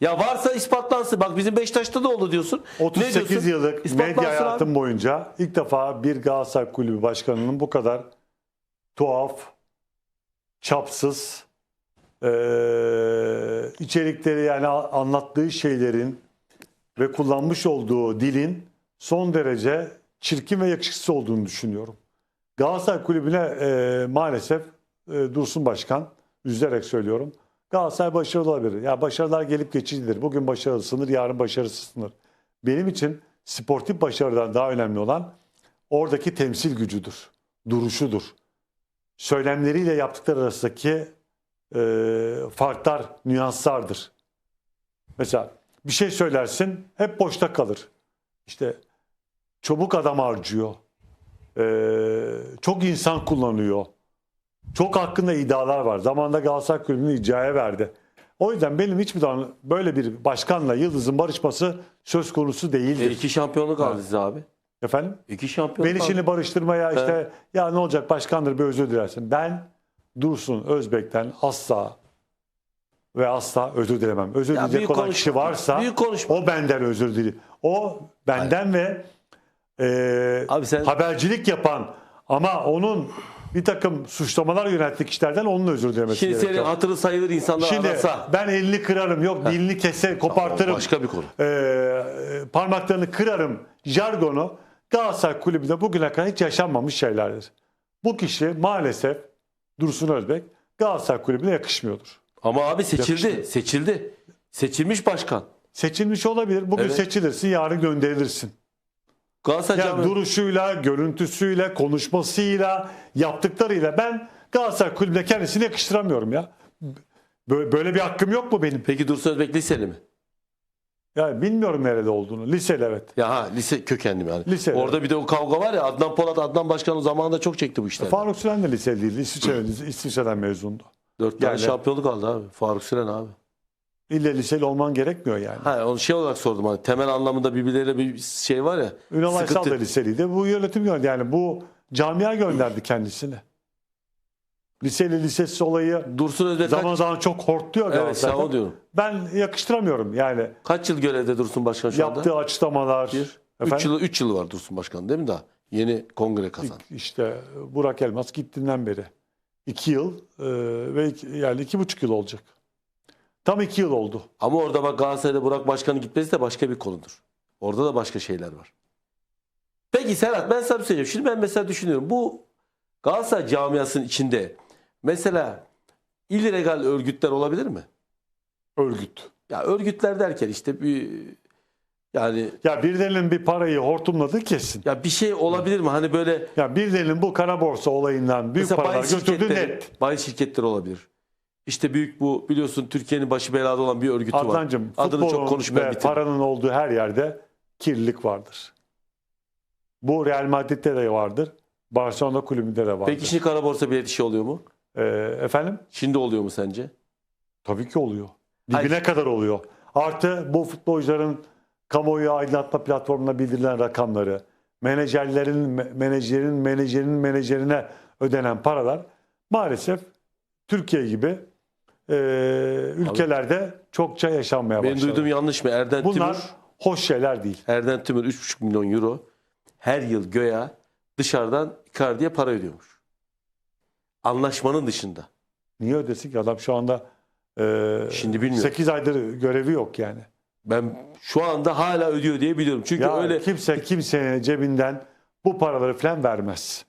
Ya varsa ispatlansın. Bak bizim Beşiktaş'ta da oldu diyorsun. Ne 38 diyorsun? yıllık medya abi. hayatım boyunca ilk defa bir Galatasaray Kulübü Başkanı'nın bu kadar tuhaf, çapsız, eee, içerikleri yani anlattığı şeylerin ve kullanmış olduğu dilin son derece çirkin ve yakışıksız olduğunu düşünüyorum. Galatasaray Kulübü'ne eee, maalesef eee, Dursun Başkan, üzülerek söylüyorum. Galatasaray başarılı olabilir. Ya başarılar gelip geçicidir. Bugün başarılısındır, yarın başarısızsındır. Benim için sportif başarıdan daha önemli olan oradaki temsil gücüdür, duruşudur. Söylemleriyle yaptıkları arasındaki eee, farklar, nüanslardır. Mesela bir şey söylersin, hep boşta kalır. İşte çabuk adam harcıyor. Ee, çok insan kullanıyor. Çok hakkında iddialar var. Zamanında Galatasaray Kulübü'nü icraya verdi. O yüzden benim hiçbir zaman böyle bir başkanla Yıldız'ın barışması söz konusu E, değildir. iki şampiyonluk aldı size abi. Efendim? İki şampiyonluk Beni şimdi barıştırmaya işte ya ne olacak başkandır bir özür dilersin. Ben Dursun Özbek'ten asla ve asla özür dilemem. Özür Ya dileyecek olan konuş- kişi varsa büyük konuşma. o benden özür dili. O benden ve e, Abi sen- habercilik yapan ama onun bir takım suçlamalar yönelttiği kişilerden onun özür dilemesi Şimdi senin gerekiyor. hatırı sayılır insanlar Şimdi arasa. ben elini kırarım yok dilini keser kopartırım. Başka bir konu. e, parmaklarını kırarım jargonu Galatasaray Kulübü'nde bugüne kadar hiç yaşanmamış şeylerdir. Bu kişi maalesef Dursun Özbek Galatasaray Kulübü'ne yakışmıyordur. Ama abi seçildi. Yakıştı. Seçildi. Seçilmiş başkan. Seçilmiş olabilir. Bugün Evet. seçilirsin, yarın gönderilirsin. Galatasaray Yani duruşuyla, görüntüsüyle, konuşmasıyla, yaptıklarıyla ben Galatasaray Kulübü'ne kendisini yakıştıramıyorum ya. Böyle, böyle bir hakkım yok mu benim? Peki Dursun Özbek liseli mi? Yani bilmiyorum nerede olduğunu. Liseli evet. Ya ha lise kökenli yani? Liseli. Orada bir de o kavga var ya Adnan Polat Adnan Başkan'ın zamanında çok çekti bu işleri. Faruk Süren de liseli değil. İsviçre, İsviçre'den mezundu. Dört tane Yani- şampiyonluk aldı abi. Faruk Süren abi. İlle liseli olman gerekmiyor yani. Ha onu şey olarak sordum hani temel anlamında birbirleriyle bir şey var ya. Ünal Aysal da liseliydi. Bu yönetim gönderdi. Yani bu camia gönderdi kendisini. Liseli lisesiz olayı Dursun Özbek zaman kaç, zaman çok hortluyor evet sen o diyorum. Ben yakıştıramıyorum yani. Kaç yıl görevde Dursun Başkan şu anda? Yaptığı açıklamalar. Bir. Üç Efendim? yılı, üç yılı var Dursun Başkan değil mi daha? Yeni kongre kazan. İşte Burak Elmas gittiğinden beri. iki yıl e, ve iki- yani iki buçuk yıl olacak. Tam iki yıl oldu. Ama orada bak Galatasaray'da Burak Başkan'ın gitmesi de başka bir konudur. Orada da başka şeyler var. Peki Serhat ben sana bir şey söyleyeceğim. Şimdi ben mesela düşünüyorum. Bu Galatasaray camiasının içinde mesela illegal örgütler olabilir mi? Örgüt. Ya örgütler derken işte bir yani Ya birilerinin bir parayı hortumladığı kesin. ya bir şey olabilir mi? Hani böyle Ya birilerinin bu kara borsa olayından büyük paralar şirketleri, net. bahis şirketleri olabilir. İşte büyük bu biliyorsun Türkiye'nin başı belada olan bir örgütü var. Adnancığım Adını çok konuşmaya ve bitirdim. paranın olduğu her yerde kirlilik vardır. Bu Real Madrid'de de vardır. Barcelona kulübünde de vardır. Peki şimdi kara borsa bilet işi oluyor mu? Ee, efendim? Şimdi oluyor mu sence? Tabii ki oluyor. Dibine Hayır. kadar oluyor. Artı bu futbolcuların kamuoyu aydınlatma platformuna bildirilen rakamları, menajerlerin me- menajerin menajerin menajerine ödenen paralar maalesef Türkiye gibi e, ülkelerde çokça yaşanmaya Benim başladı. duyduğum yanlış mı? Erden Bunlar Timur, hoş şeyler değil. Erden Timur 3,5 milyon euro her yıl göya dışarıdan Icardi'ye para ödüyormuş. Anlaşmanın dışında. Niye ödesin ki adam şu anda e, Şimdi bilmiyorum. 8 aydır görevi yok yani. Ben şu anda hala ödüyor diye biliyorum. Çünkü Ya öyle kimse kimsenin cebinden bu paraları falan vermez.